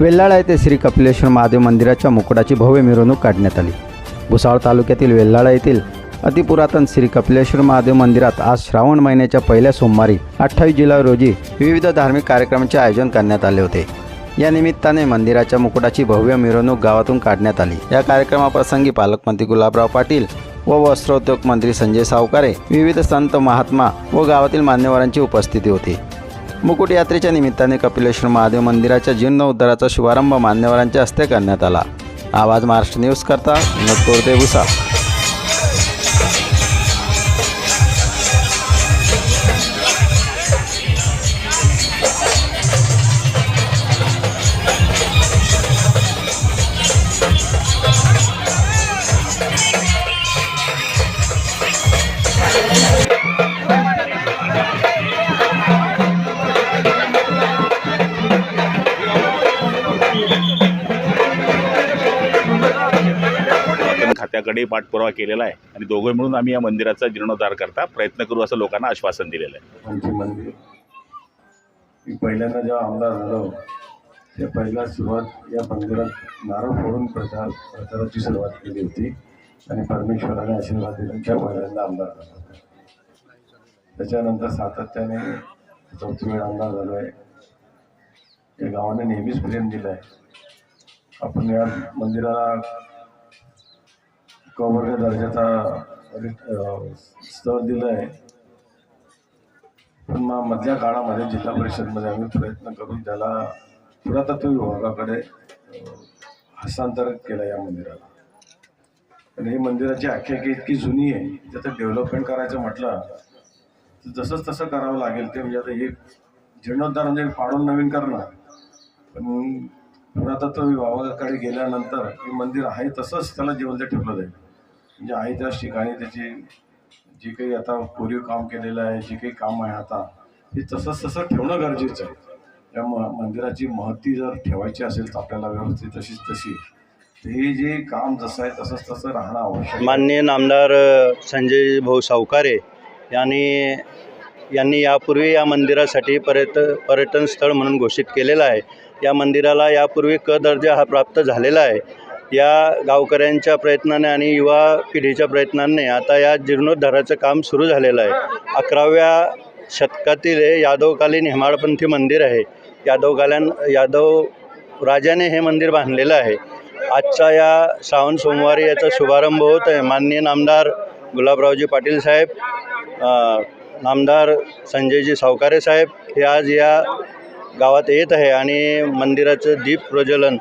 वेल्हाळा येथे श्री कपिलेश्वर महादेव मंदिराच्या मुकुटाची भव्य मिरवणूक काढण्यात आली. भुसावळ तालुक्यातील वेल्हाळा येथील अतिपुरातन श्री कपिलेश्वर महादेव मंदिरात आज श्रावण महिन्याच्या पहिल्या सोमवारी अठ्ठावीस जुलै रोजी विविध धार्मिक कार्यक्रमांचे आयोजन करण्यात आले होते. या निमित्ताने मंदिराच्या मुकुटाची भव्य मिरवणूक गावातून काढण्यात आली. या कार्यक्रमाप्रसंगी पालकमंत्री गुलाबराव पाटील व वस्त्रोद्योग मंत्री संजय सावकारे विविध संत महात्मा व गावातील मान्यवरांची उपस्थिती होती. मुकुट यात्रेच्या निमित्ताने कपिलेश्वर महादेव मंदिराच्या जीर्णोद्धाराचा शुभारंभ मान्यवरांच्या हस्ते करण्यात आला. आवाज महाराष्ट्र न्यूज करता विनोद देवसा. त्याकडे पाठपुरावा केलेला आहे. आणि दोघं मिळून आम्ही या मंदिराचा जीर्णोद्धार करता प्रयत्न करू असं लोकांना आश्वासन दिलेलं आहे. आमचे मंदिर. मी पहिल्यांदा जेव्हा आमदार झालो त्या पहिल्या सुरुवात या मंदिरात नारळ फोडून प्रचार प्रचाराची सुरुवात केली होती. आणि परमेश्वराने आशीर्वाद दिला. त्या पहिल्यांदा आमदार झाला त्याच्यानंतर सातत्याने चौथी वेळ आमदार झालो आहे या गावाने नेहमीच प्रेम दिलं आहे आपण या मंदिराला कवर्ग दर्जाचा स्थळ स्तर दिलं आहे पण मग मधल्या काळामध्ये जिल्हा परिषदमध्ये आम्ही प्रयत्न करून त्याला पुरातत्व विभागाकडे हस्तांतरित केलं या मंदिराला. आणि हे मंदिराची आख्यायिका इतकी जुनी आहे त्याचं डेव्हलपमेंट करायचं म्हटलं तर जसंच तसं करावं लागेल ते म्हणजे आता हे जीर्णोद्धार म्हणजे पाडून नवीन करणार. पण पुरातत्व विभागाकडे गेल्यानंतर हे मंदिर आहे तसंच त्याला जिवंत ठेवलं जाईल. म्हणजे आहे त्याच ठिकाणी त्याची जे काही आता कोरीव काम केलेलं आहे जे काही काम आहे आता ते तसंच तसं ठेवणं गरजेचं आहे. त्या म मंदिराची महती जर ठेवायची असेल तर आपल्याला व्यवस्थित तशीच तशी. तर हे जे काम जसं आहे तसंच तसं राहणं आवश्यक माननीय नामदार संजय भाऊ सावकारे यांनी यांनी यापूर्वी या मंदिरासाठी पर्यट पर्यटन स्थळ म्हणून घोषित केलेलं आहे. या मंदिराला यापूर्वी क दर्जा हा प्राप्त झालेला आहे. या गावकऱ्यांच्या प्रयत्नाने आणि युवा पिढीच्या प्रयत्नाने आता या जीर्णोद्धाराचं काम सुरू झालेलं आहे. अकराव्या शतकातील हे यादवकालीन हेमाडपंथी मंदिर आहे. यादवकाल्यान यादव राजाने हे मंदिर बांधलेलं आहे. आजचा या श्रावण सोमवारी याचा शुभारंभ होत आहे. माननीय नामदार गुलाबरावजी पाटील साहेब नामदार संजयजी सावकारे साहेब हे आज या गावात येत आहे आणि मंदिराचं दीप प्रज्वलन